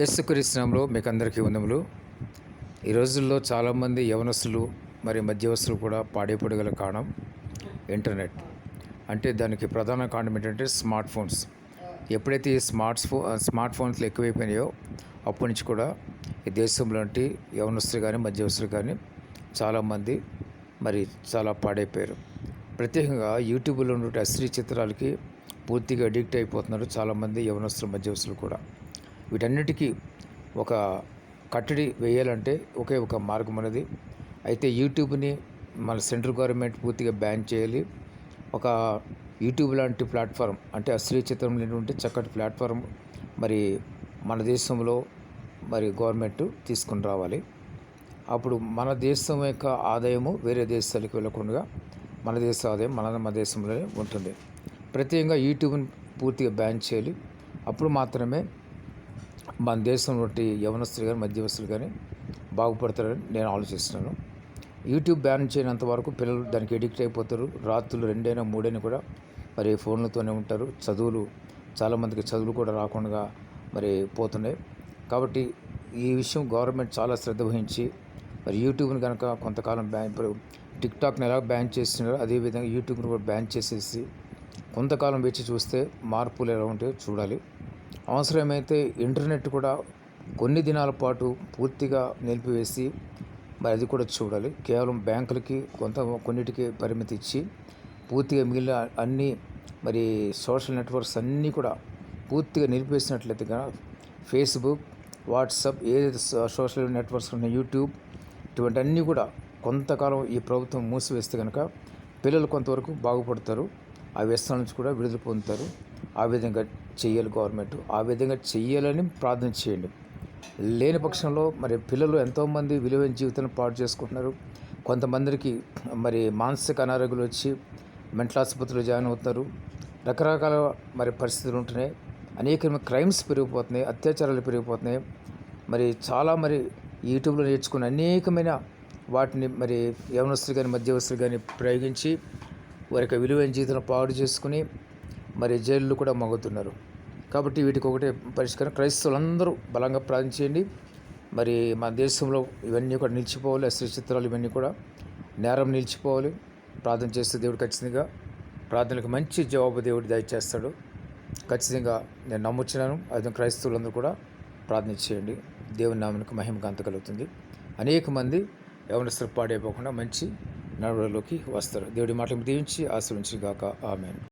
యేసుక్రీస్తునామంలో మీకు అందరికీ వందములు. ఈ రోజుల్లో చాలామంది యవనస్తులు మరి మధ్యవస్తులు కూడా పాడైపడగల కారణం ఇంటర్నెట్. అంటే దానికి ప్రధాన కారణం ఏంటంటే స్మార్ట్ ఫోన్స్. ఎప్పుడైతే ఈ స్మార్ట్ ఫో స్మార్ట్ ఫోన్స్లు ఎక్కువైపోయినాయో అప్పటి నుంచి కూడా ఈ దేశంలోంటి యవనస్తులు కానీ మధ్యవస్తులు కానీ చాలామంది మరి చాలా పాడైపోయారు. ప్రత్యేకంగా యూట్యూబ్లో ఉన్న అశ్రీ చిత్రాలకి పూర్తిగా అడిక్ట్ అయిపోతున్నారు చాలామంది యవనస్తులు మధ్యవస్తులు కూడా. వీటన్నిటికీ ఒక కట్టడి వేయాలంటే ఒకే ఒక మార్గం అనేది అయితే యూట్యూబ్ని మన సెంట్రల్ గవర్నమెంట్ పూర్తిగా బ్యాన్ చేయాలి. ఒక యూట్యూబ్ లాంటి ప్లాట్ఫామ్ అంటే అశ్లీ చిత్రం లేనటువంటి చక్కటి ప్లాట్ఫామ్ మరి మన దేశంలో మరి గవర్నమెంట్ తీసుకుని రావాలి. అప్పుడు మన దేశం యొక్క ఆదాయము వేరే దేశాలకు వెళ్ళకుండా మన దేశ ఆదాయం మన మన దేశంలోనే ఉంటుంది. ప్రత్యేకంగా యూట్యూబ్ని పూర్తిగా బ్యాన్ చేయాలి. అప్పుడు మాత్రమే మన దేశం నుండి యవనస్తులు కానీ మధ్యవస్తులు కానీ బాగుపడతారని నేను ఆలోచిస్తున్నాను. యూట్యూబ్ బ్యాన్ చేయనంత వరకు పిల్లలు దానికి ఎడిక్ట్ అయిపోతారు. రాత్రులు రెండైనా మూడైనా కూడా మరి ఫోన్లతోనే ఉంటారు. చదువులు చాలామందికి చదువులు కూడా రాకుండా మరి పోతున్నాయి. కాబట్టి ఈ విషయం గవర్నమెంట్ చాలా శ్రద్ధ వహించి మరి యూట్యూబ్ని కనుక కొంతకాలం బ్యాన్ ఇప్పుడు టిక్టాక్ని ఎలా బ్యాన్ చేస్తున్నారో అదేవిధంగా యూట్యూబ్ని కూడా బ్యాన్ చేసేసి కొంతకాలం వేచి చూస్తే మార్పులు ఎలా ఉంటాయో చూడాలి. అవసరమైతే ఇంటర్నెట్ కూడా కొన్ని దినాల పాటు పూర్తిగా నిలిపివేసి మరి అది కూడా చూడాలి. కేవలం బ్యాంకులకి కొంత కొన్నిటికి పరిమితి ఇచ్చి పూర్తిగా మిగిలిన అన్ని మరి సోషల్ నెట్వర్క్స్ అన్నీ కూడా పూర్తిగా నిలిపేసినట్లయితే కనుక ఫేస్బుక్ వాట్సాప్ ఏదైతే సోషల్ నెట్వర్క్స్ ఉన్న యూట్యూబ్ ఇటువంటి అన్నీ కూడా కొంతకాలం ఈ ప్రభుత్వం మూసివేస్తే కనుక పిల్లలు కొంతవరకు బాగుపడతారు. ఆ వ్యసనాల నుంచి కూడా విడుదల పొందుతారు. ఆ విధంగా చెయ్యాలి గవర్నమెంట్. ఆ విధంగా చెయ్యాలని ప్రార్థన చేయండి. లేని పక్షంలో మరి పిల్లలు ఎంతోమంది విలువైన జీవితాన్ని పాడు చేసుకుంటున్నారు. కొంతమందికి మరి మానసిక అనారోగ్యాలు వచ్చి మెంటల్ ఆసుపత్రిలో జాయిన్ అవుతున్నారు. రకరకాల మరి పరిస్థితులు ఉంటున్నాయి. అనేక క్రైమ్స్ పెరిగిపోతున్నాయి. అత్యాచారాలు పెరిగిపోతున్నాయి. మరి చాలా మరి యూట్యూబ్లో నేర్చుకున్న అనేకమైన వాటిని మరి యవనస్తులు కానీ మధ్యవస్తులు కానీ ప్రయోగించి వారి యొక్క విలువైన జీవితాన్ని పాడు చేసుకుని మరి జైళ్ళు కూడా మగుతున్నారు. కాబట్టి వీటికి ఒకటే పరిష్కారం. క్రైస్తవులందరూ బలంగా ప్రార్థన చేయండి. మరి మన దేశంలో ఇవన్నీ కూడా నిలిచిపోవాలి. అశ్రీ చిత్రాలు ఇవన్నీ కూడా నేరం నిలిచిపోవాలి. ప్రార్థన చేస్తే దేవుడు ఖచ్చితంగా ప్రార్థనలకు మంచి జవాబు దేవుడు దయచేస్తాడు. ఖచ్చితంగా నేను నమ్ముచున్నాను. అది క్రైస్తవులందరూ కూడా ప్రార్థన చేయండి. దేవుని నామనికి మహిమ గంత కలుగుతుంది. అనేక మంది యవనస్తులు పాడైపోకుండా మంచి నడవలోకి వస్తారు. దేవుడి మాటలకు దీవించి ఆశ్రయించి గాక ఆమెను.